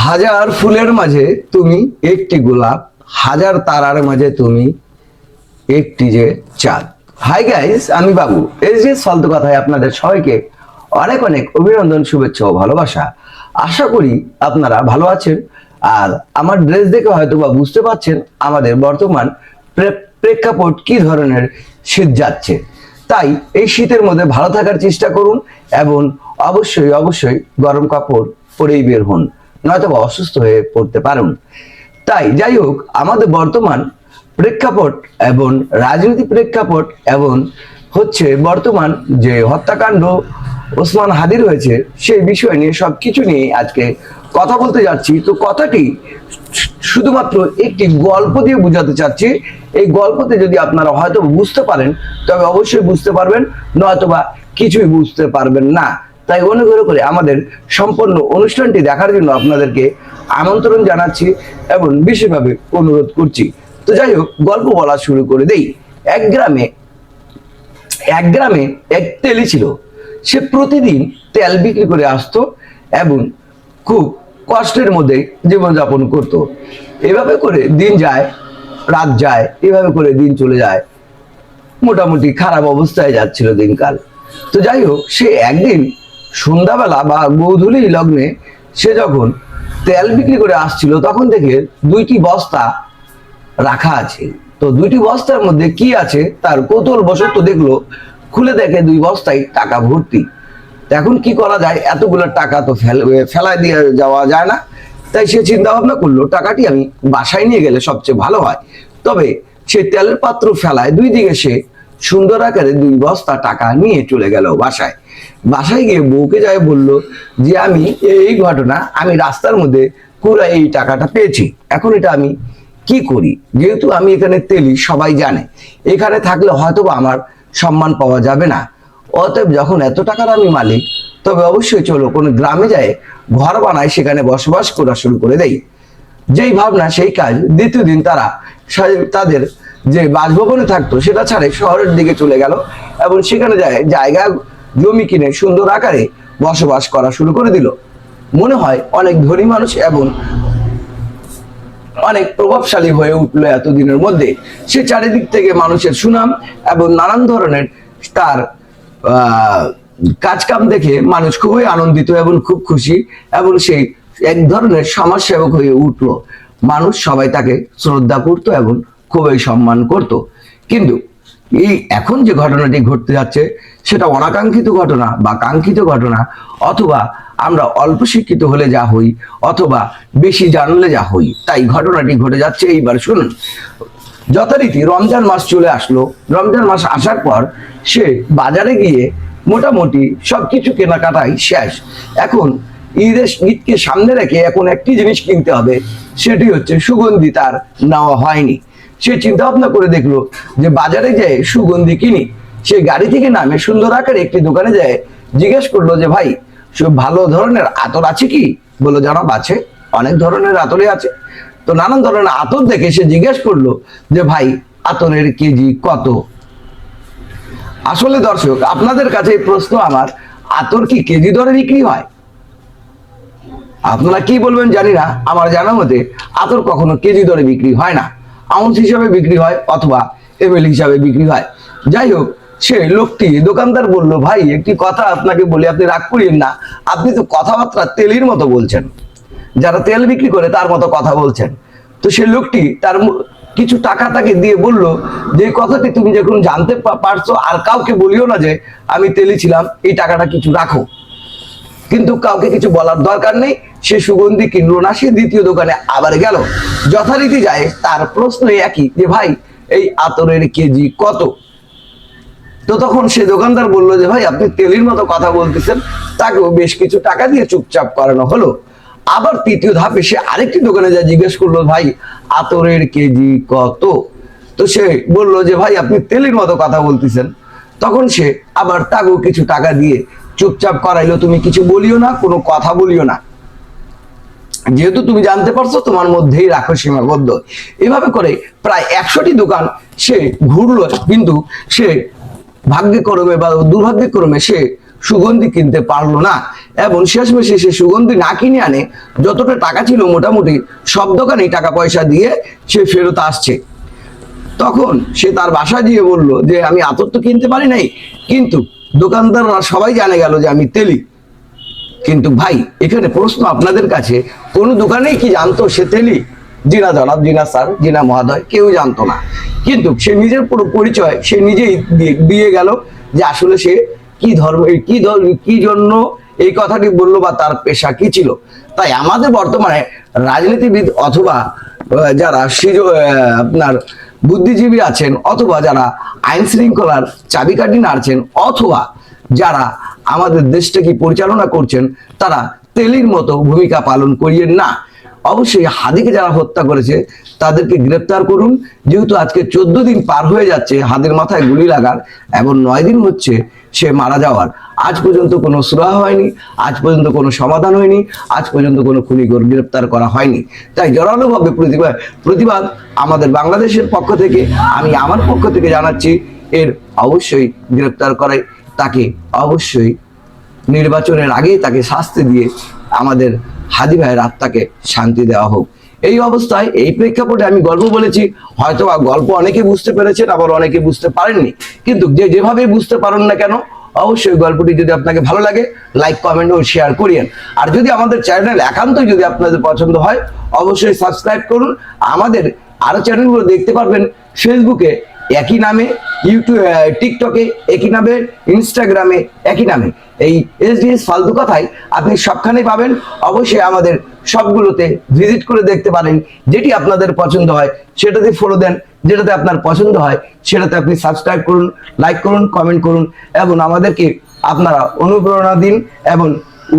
হাজার ফুলের মাঝে তুমি একটি গোলাপ, হাজার তারার মাঝে তুমি একটি যে চাঁদ। হাই গাইস আমি বাবু। এই যে ফালতু কথায় আপনাদের সবাইকে অনেক অনেক অভিনন্দন, শুভেচ্ছা ও ভালোবাসা। আশা করি আপনারা ভালো আছেন। আর আমার ড্রেস দেখে হয়তো বা বুঝতে পারছেন আমাদের বর্তমান প্রে- প্রেক্ষাপট কি ধরনের শীত যাচ্ছে। তাই এই শীতের মধ্যে ভালো থাকার চেষ্টা করুন এবং অবশ্যই অবশ্যই গরম কাপড় পরেই বের হন। নয়তো অসুস্থ হয়ে পড়তে পারেন। তাই যাই হোক, আমাদের বর্তমান প্রেক্ষাপট এবং রাজনীতি প্রেক্ষাপট এবং হচ্ছে বর্তমান যে হত্যাকাণ্ড ওসমান হাদির হয়েছে, সেই বিষয় নিয়ে সব কিছু নিয়ে আজকে কথা বলতে যাচ্ছি। তো কথাটি শুধুমাত্র একটি গল্প দিয়ে বোঝাতে চাচ্ছি। এই গল্পতে যদি আপনারা হয়তো বুঝতে পারেন, তবে অবশ্যই বুঝতে পারবেন, নয়তোবা কিছুই বুঝতে পারবেন না। তাই অনুগ্রহ করে আমাদের সম্পূর্ণ অনুষ্ঠানটি দেখার জন্য আপনাদেরকে আমন্ত্রণ জানাচ্ছি এবং বিশেষভাবে অনুরোধ করছি। তো যাই হোক, গল্প বলা শুরু করে দেই। এক গ্রামে এক গ্রামে এক তেলি ছিল। সে প্রতিদিন তেল বিক্রি করে আসতো এবং খুব কষ্টের মধ্যে জীবনযাপন করত। এভাবে করে দিন যায়, রাত যায়, এভাবে করে দিন চলে যায়। মোটামুটি খারাপ অবস্থায় যাচ্ছিল দিনকাল। তো যাই হোক, সে একদিন সন্ধ্যাবেলা বা গৌধূলি লগ্নে সে যখন তেল বিক্রি করে আসছিল, তখন থেকে দুইটি বস্তা রাখা আছে। তো দুইটি বস্তার মধ্যে কি আছে তার কৌতূহল বশত দেখল, খুলে দেখে দুই বস্তায় টাকা ভর্তি। এখন কি করা যায়? এতগুলো টাকা তো ফেল, ফেলায় দিয়ে যাওয়া যায় না। তাই সে চিন্তা ভাবনা করল, টাকাটি আমি বাসায় নিয়ে গেলে সবচেয়ে ভালো হয়। তবে সে তেলের পাত্র ফেলায় দুই দিকে সে সুন্দর আকারে দুই বস্তা টাকা নিয়ে চলে গেল বাসায়। বাসায় গিয়ে বউকে যায় বলল যে, আমি এই ঘটনা, আমি রাস্তার মধ্যে পুরো এই টাকাটা পেয়েছি। এখন এটা আমি কি করি? যেহেতু আমি এখানে তেলি, সবাই জানে। এখানে থাকলে হয়তো আমার সম্মান পাওয়া যাবে না। অতএব যখন এত টাকার আমি মালিক, তবে অবশ্যই চলো কোনো গ্রামে যায় ঘর বানায় সেখানে বসবাস করা শুরু করে দেয় যেই ভাবনা, সেই কাজ দ্বিতীয় দিন তারা তাদের যে বাসভবনে থাকতো, সেটা ছাড়ে শহরের দিকে চলে গেল এবং সেখানে যায়, জায়গা জমি কিনে সুন্দর আকারে বসবাস করা শুরু করে দিল। মনে হয় অনেক ধনী মানুষ এবং অনেক প্রভাবশালী হয়ে উঠল এতদিনের মধ্যে। সে চারিদিক থেকে মানুষের সুনাম এবং নানান ধরনের তার কাজকাম দেখে মানুষ খুবই আনন্দিত এবং খুব খুশি এবং সেই এক ধরনের সমাজসেবক হয়ে উঠল। মানুষ সবাই তাকে শ্রদ্ধা করত এবং খুবই সম্মান করত। কিন্তু এই এখন যে ঘটনাটি ঘটতে যাচ্ছে, সেটা অনাকাঙ্ক্ষিত ঘটনা বা কাঙ্ক্ষিত ঘটনা, অথবা আমরা অল্প শিক্ষিত হলে যা হই, অথবা বেশি জানলে যা হই, তাই ঘটনাটি ঘটে যাচ্ছে এইবার শুনুন। যথারীতি রমজান মাস চলে আসলো। রমজান মাস আসার পর সে বাজারে গিয়ে মোটামুটি সবকিছু কেনাকাটাই শেষ। এখন ঈদের ঈদকে সামনে রেখে এখন একটি জিনিস কিনতে হবে, সেটি হচ্ছে সুগন্ধি, তার নেওয়া হয়নি। সে চিন্তা ভাবনা করে দেখল যে বাজারে যেয়ে সুগন্ধি কিনি। সে গাড়ি থেকে নামে সুন্দর আকারে একটি দোকানে যায়, জিজ্ঞেস করল যে, ভাই, সব ভালো ধরনের আতর আছে কি? বলে জানাব আছে, অনেক ধরনের আতরই আছে। তো নানান ধরনের আতর দেখে সে জিজ্ঞেস করল যে, ভাই, আতরের কেজি কত? আসলে দর্শক, আপনাদের কাছে প্রশ্ন আমার, আতর কি কেজি দরে বিক্রি হয়? আপনারা কি বলবেন জানি না, আমার জানা মতে আতর কখনো কেজি দরে বিক্রি হয় না। আউন্স হিসাবে বিক্রি হয় অথবা এমএল হিসাবে বিক্রি হয়। যাই হোক সে লোকটি দোকানদার বলল, ভাই, একটি কথা আপনাকে বলি, আপনি রাগ করিয়েন না। আপনি তো কথাবার্তা তেলের মতো বলছেন। যারা তেল বিক্রি করে তার মতো কথা বলছেন। তো সে লোকটি তার কিছু টাকা তাকে দিয়ে বলল, যে কথাটি তুমি যখন জানতে পারছ, আর কাউকে বলিও না যে, আমি তেলি ছিলাম, এই টাকাটা কিছু রাখো। কিন্তু কাউকে কিছু বলার দরকার নেই। সে সুগন্ধি কিনলো না, সে দ্বিতীয় দোকানে আবার গেল। যথারীতি যায়, তার প্রশ্ন একই যে, ভাই, এই আতরের কেজি কত? তো তখন সে দোকানদার বলল যে, ভাই, আপনি তেলির মতো কথা বলতেছেন। তাকেও বেশ কিছু টাকা দিয়ে চুপচাপ করানো হলো। আবার তৃতীয় ধাপে সে আরেকটি দোকানে যা জিজ্ঞেস করল, ভাই, আতরের কেজি কত? তো সে বলল যে, ভাই, আপনি তেলের মতো কথা বলতেছেন। তখন সে আবার তাকেও কিছু টাকা দিয়ে চুপচাপ করাইলো তুমি কিছু বলিও না, কোনো কথা বলিও না। যেহেতু তুমি জানতে পারছ, তোমার মধ্যেই রাখো সীমাবদ্ধ। এভাবে করে প্রায় একশোটি দোকান সে ঘুরলো, কিন্তু সে ভাগ্যক্রমে বা দুর্ভাগ্যক্রমে সে সুগন্ধি কিনতে পারল না এবং শেষমেশে সে সুগন্ধি না কিনে আনে, যতটা টাকা ছিল মোটামুটি সব দোকানেই টাকা পয়সা দিয়ে সে ফেরত আসছে। তখন সে তার বাসা দিয়ে বলল যে, আমি আতর তো কিনতে পারি নাই, কিন্তু দোকানদাররা সবাই জানে গেল যে আমি তেলি। কিন্তু ভাই, এখানে প্রশ্ন আপনাদের কাছে, কোন দোকানেই কি জানতো সে তেলি? জিনা জনাব, জিনা স্যার, জিনা মহোদয়, কেউ জানতো না। কিন্তু সে নিজের পুরো পরিচয়, সে নিজেই দিয়ে- গেল যে আসলে সে কি ধর্ম কি ধর্ম, কি জন্য এই কথাটি বলল বা তার পেশা কি ছিল। তাই আমাদের বর্তমানে রাজনীতিবিদ অথবা যারা আপনার বুদ্ধিজীবী আছেন অথবা যারা আইন শৃঙ্খলার চাবিকাঠি নাড়ছেন অথবা যারা আমাদের দেশটাকে পরিচালনা করছেন, তারা তেলির মতো ভূমিকা পালন করিয়েন না। অবশ্যই হাদিকে যারা হত্যা করেছে, তাদেরকে গ্রেপ্তার করুন। যেহেতু আজকে চোদ্দ দিন পার হয়ে যাচ্ছে হাদের মাথায় গুলি লাগার এবং নয় দিন হচ্ছে সে মারা যাওয়ার। আজ পর্যন্ত কোনো সুরাহা হয়নি, আজ পর্যন্ত কোনো সমাধান হয়নি, আজ পর্যন্ত কোনো খুনি গ্রেপ্তার করা হয়নি। তাই জোরালোভাবে প্রতিবাদ প্রতিবাদ আমাদের বাংলাদেশের পক্ষ থেকে, আমি আমার পক্ষ থেকে জানাচ্ছি, এর অবশ্যই গ্রেপ্তার করে তাকে অবশ্যই নির্বাচনের আগেই তাকে শাস্তি দিয়ে আমাদের হাদি ভাইয়ের আত্মাকে শান্তি দেওয়া হোক। এই অবস্থায় এই প্রেক্ষাপটে আমি গল্প বলেছি হয়তো গল্প অনেকে বুঝতে পেরেছেন, আবার অনেকে বুঝতে পারেননি। কিন্তু যে যেভাবে বুঝতে পারেন না কেন, অবশ্যই গল্পটি যদি আপনাকে ভালো লাগে লাইক কমেন্ট ও শেয়ার করিয়েন। আর যদি আমাদের চ্যানেল একান্তই যদি আপনাদের পছন্দ হয়, অবশ্যই সাবস্ক্রাইব করুন। আমাদের আরও চ্যানেলগুলো দেখতে পারবেন ফেসবুকে একই নামে ইউটিউব টিকটকে একই নামে ইনস্টাগ্রামে একই নামে। এই এসডিএস ফালতু কথাই আপনি সবখানে পাবেন। অবশ্যই আমাদের সবগুলোতে ভিজিট করে দেখতে পারেন। যেটি আপনাদের পছন্দ হয়, সেটাতে ফলো দেন। যেটাতে আপনার পছন্দ হয়, সেটাতে আপনি সাবস্ক্রাইব করুন লাইক করুন কমেন্ট করুন এবং আমাদেরকে আপনারা অনুপ্রেরণা দিন এবং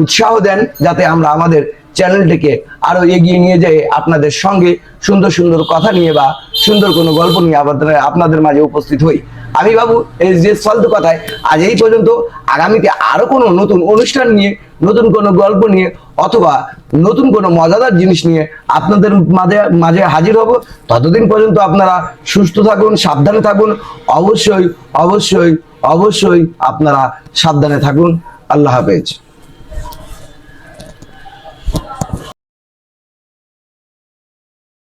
উৎসাহ দেন যাতে আমরা আমাদের চ্যানেলটিকে আরও এগিয়ে নিয়ে যেয়ে আপনাদের সঙ্গে সুন্দর সুন্দর কথা নিয়ে বা সুন্দর কোনো গল্প নিয়ে আপনাদের আপনাদের মাঝে উপস্থিত হই। আমি বাবু জি এস ফালতু কথায় আজ এই পর্যন্ত আগামীতে আরও কোনো নতুন অনুষ্ঠান নিয়ে, নতুন কোনো গল্প নিয়ে অথবা নতুন কোনো মজাদার জিনিস নিয়ে আপনাদের মাঝে মাঝে হাজির হব, ততদিন পর্যন্ত আপনারা সুস্থ থাকুন, সাবধানে থাকুন, অবশ্যই অবশ্যই অবশ্যই আপনারা সাবধানে থাকুন। আল্লাহ হাফেজ।